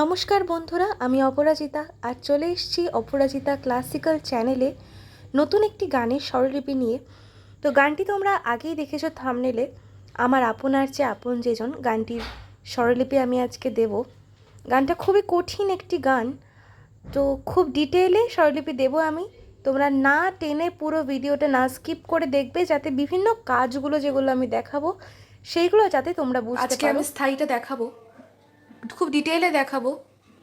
নমস্কার বন্ধুরা আমি অপরাজিতা। আর চলে এসেছি অপরাজিতা ক্লাসিক্যাল চ্যানেলে নতুন একটি গানের স্বরলিপি নিয়ে। তো গানটি তোমরা আগেই দেখেছ থামনেলে। আমার আপনার চেয়ে আপন যেজন গানটির স্বরলিপি আমি আজকে দেব। গানটা খুবই কঠিন একটি গান। তো খুব ডিটেলে স্বরলিপি দেব আমি। তোমরা না টেনে পুরো ভিডিওটা না স্কিপ করে দেখবে যাতে বিভিন্ন কাজগুলো যেগুলো আমি দেখাবো সেইগুলো যাতে তোমরা বুঝতে আজকে পারো। আমি স্থায়ীটা দেখাবো। খুব ডিটেলে দেখাবো।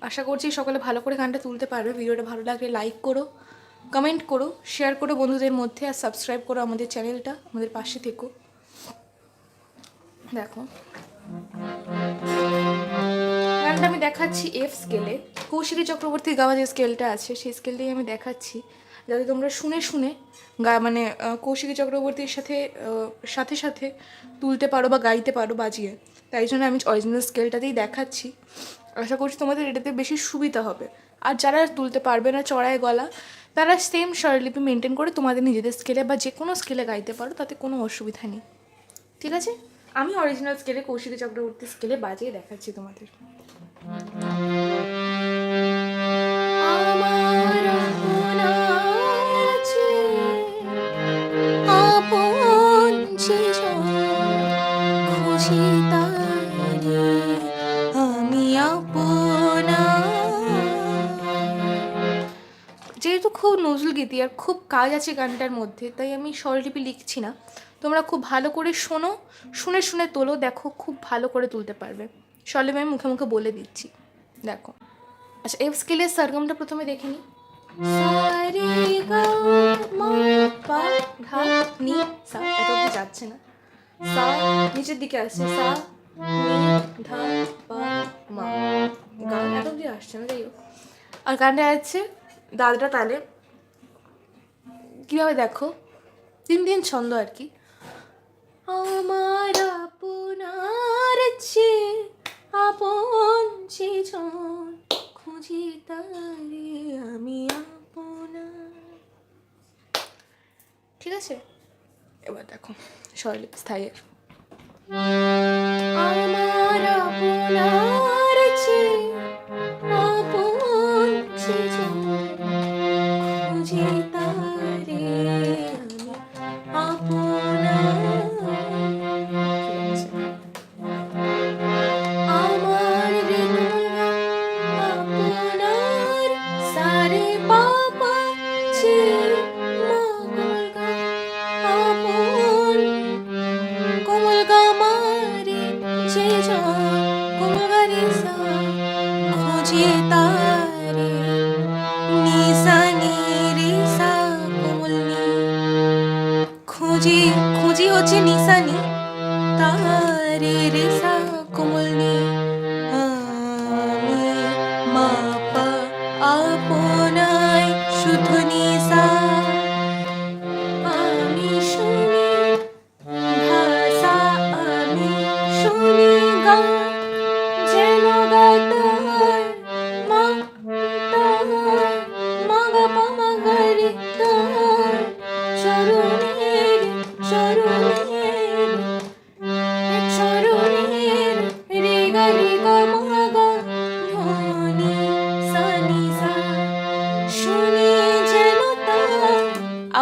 আশা করছি সকলে ভালো করে গানটা তুলতে পারবে। ভিডিওটা ভালো লাগলে লাইক করো কমেন্ট করো শেয়ার করো বন্ধুদের মধ্যে আর সাবস্ক্রাইব করো আমাদের চ্যানেলটা আমাদের পাশে থেকো। দেখো। গানটা আমি দেখাচ্ছি এফ স্কেলে কৌশিকী চক্রবর্তীর গাওয়া যে স্কেলটা আছে, সেই স্কেলটাই আমি দেখাচ্ছি। যাতে তোমরা শুনে শুনে গা মানে কৌশিকী চক্রবর্তীর সাথে সাথে সাথে তুলতে পারো বা গাইতে পারো বাজিয়ে। তাই জন্য আমি অরিজিনাল স্কেলটাতেই দেখাচ্ছি। আশা করছি তোমাদের এটাতে বেশি সুবিধা হবে। আর যারা তুলতে পারবে না চড়ায় গলা, তারা সেম স্বরলিপি মেনটেন করে তোমাদের নিজেদের স্কেলে বা যে কোনো স্কেলে গাইতে পারো, তাতে কোনো অসুবিধা নেই। ঠিক আছে? আমি অরিজিনাল স্কেলে কৌশিকী চক্রবর্তী স্কেলে বাজিয়ে দেখাচ্ছি তোমাদের। গীতি আর খুব কাজ আছে গানটার মধ্যে, তাই আমি স্বরলিপি লিখছি না। তোমরা খুব ভালো করে শোনো, শুনে শুনে তোলো, দেখো খুব ভালো করে তুলতে পারবে। স্বরলিপি আমি মুখে মুখে বলে দিচ্ছি, দেখো। আচ্ছা এফ স্কেলের সরগমটা প্রথমে দেখে নিই যাচ্ছে না। সা, নিচের দিকে আসছে, সা ধা মা আসছে না, যাই হোক। আর গানটা আছে, দাদরা তালে কীভাবে দেখো? তিন দিন ছন্দ আর কি। আমার আপনার চেয়ে আপন যেজন খুঁজি তারে আমি আপনার। ঠিক আছে? এবার দেখো, স্বরলিপি স্থায়ী।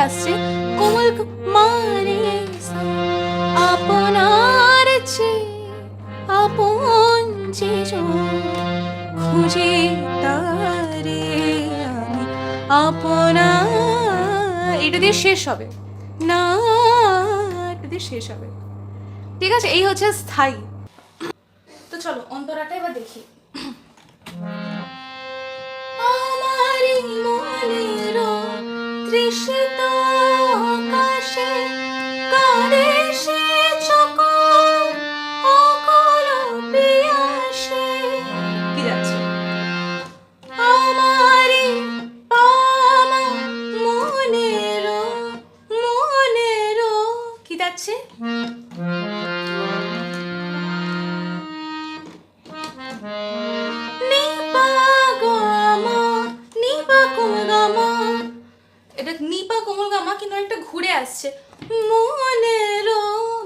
আসছে। কোমল গ- মা রে সা আপনার চেয়ে আপন যে খুঁজে তারে আমি আপনার এটা দিয়ে শেষ হবে। না, এটা দিয়ে শেষ হবে। ঠিক আছে, এই হচ্ছে স্থায়ী। তো চলো, অন্তরাটা এবার দেখি। আমারই মনের তৃষিত কিন্তু একটা ঘুরে আসছে। মনেরো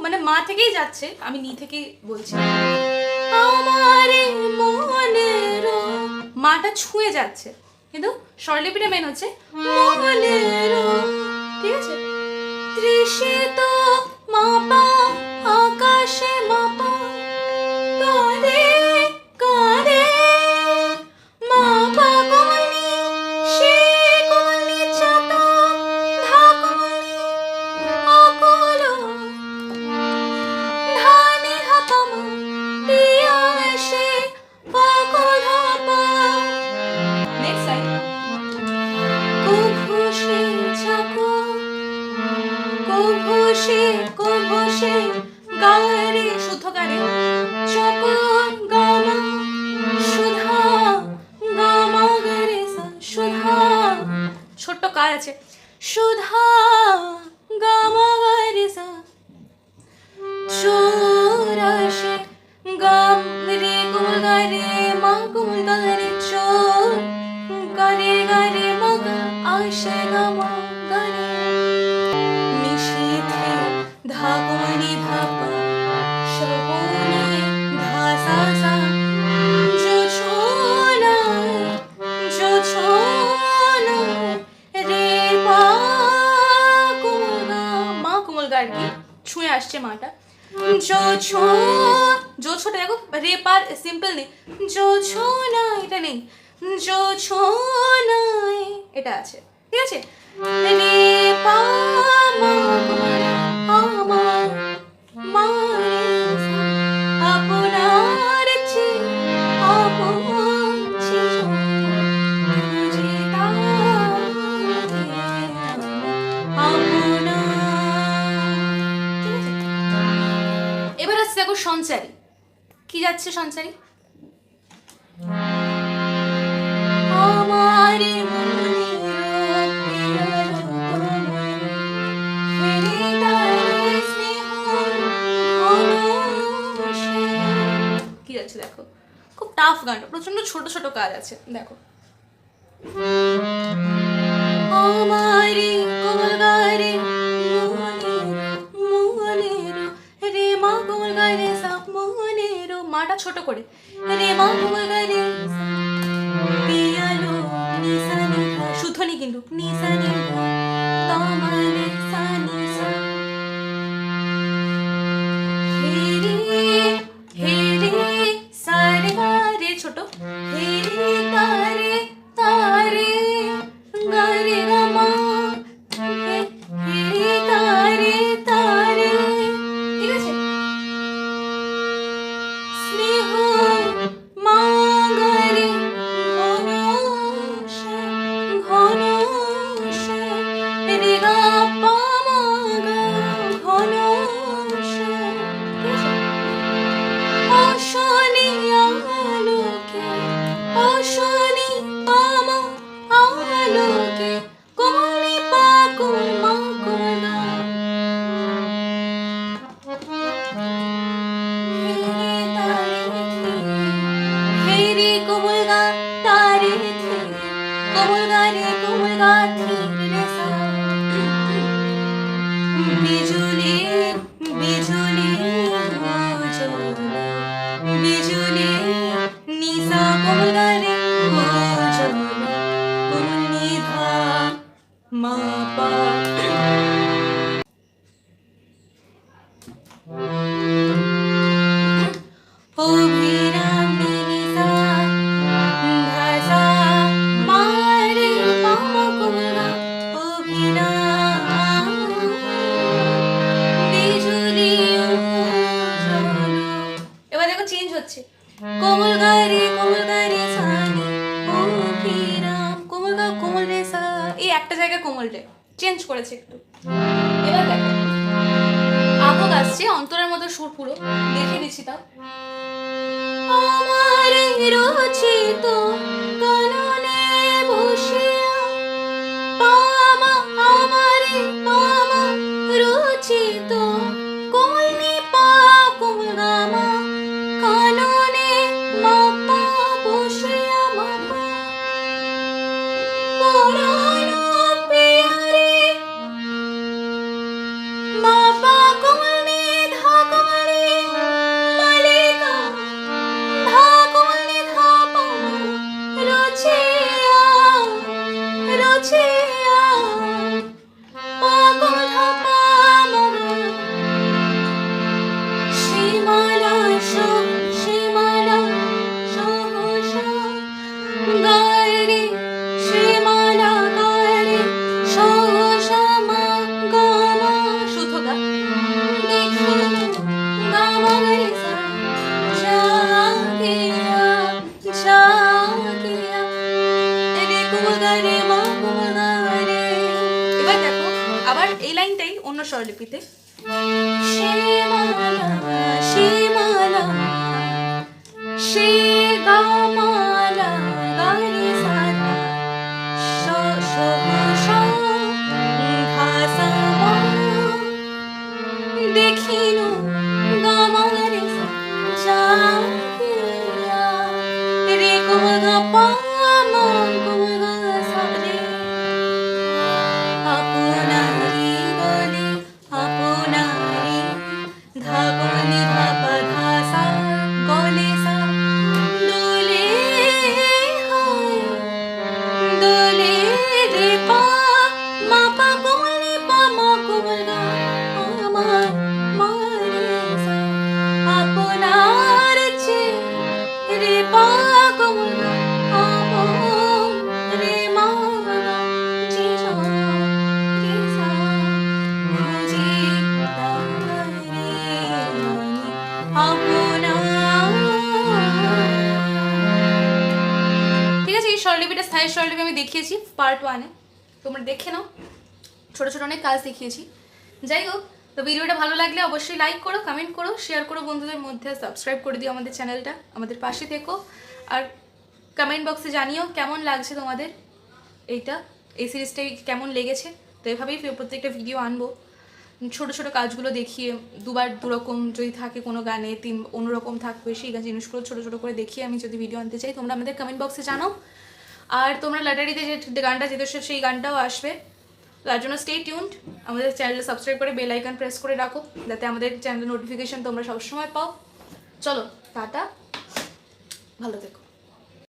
মানে মা থেকেই যাচ্ছে, আমি নি থেকেই বলছি। মাটা ছুঁয়ে যাচ্ছে। কিন্তু স্বরলিপিটা মেন হচ্ছে ঠিক আছে? তৃষিত মাপা কুঘুষে গারে শুদ্ধ গারে চকন গামা, সুধা, গামা গারে সুধা। ছোট্ট কার আছে। সুধা, গামা গারে সা। চোরাশে গাম রে কুমল গারে মা কুমল গারে চোর। গারে গারে মগ আশে গামা আর কি ছুঁয়ে আসছে মাটা। জো ছো জো ছোটা দেখো রে আর সিম্পল নেই। জো ছো না এটা নেই। জো ছো নাই এটা আছে। ঠিক আছে? রে পা কি যাচ্ছে সঞ্চারী? আমারে। কি যাচ্ছে দেখো? খুব টাফ গানটা প্রচণ্ড ছোট ছোট কাজ আছে, দেখো। আমারে কোমল গারে মাটা ছোট করে। রে পিয়ালো নিসা কিন্তু নিসা বিজুলি বিজুলি বিজুলি নিসা কোমল গারে কোমল নিধা মা পা কোমল রে। চেঞ্জ করেছে একটু। এবার দেখো। আবক আসছে, অন্তরের মতো সুর পুরো। দেখে নিচ্ছি তাও। আমার রচিত 情 স্বরলিপিতে। দেখিনু গামালা, স্বরলিপিটা স্থায়ী স্বরলিপি আমি দেখিয়েছি পার্ট ওয়ানে তোমরা দেখে নাও। ছোটো ছোটো অনেক কাজ দেখিয়েছি। যাই হোক, তো ভিডিওটা ভালো লাগলে অবশ্যই লাইক করো কমেন্ট করো শেয়ার করো বন্ধুদের মধ্যে সাবস্ক্রাইব করে দিও আমাদের চ্যানেলটা আমাদের পাশে থেকো। আর কমেন্ট বক্সে জানিও কেমন লাগছে তোমাদের এইটা, এই সিরিজটাই কেমন লেগেছে। তো এভাবেই প্রত্যেকটা ভিডিও আনব। ছোট ছোট কাজগুলো দেখিয়ে, দুবার দুরকম যদি থাকে কোনো গানে, তিন অন্যরকম থাকবে সেই জিনিসগুলো ছোটো ছোটো করে দেখিয়ে আমি যদি ভিডিও আনতে চাই, তোমরা আমাদের কমেন্ট বক্সে জানাও। আর তোমরা লটারিতে যে গানটা যেতেছো সেই গানটাও আসবে। তার জন্য স্টে টিউনড আমাদের চ্যানেলটা সাবস্ক্রাইব করে বেল আইকন প্রেস করে রাখো, যাতে আমাদের চ্যানেলের নোটিফিকেশান তোমরা সবসময় পাও। চলো, টাটা। ভালো থেকো।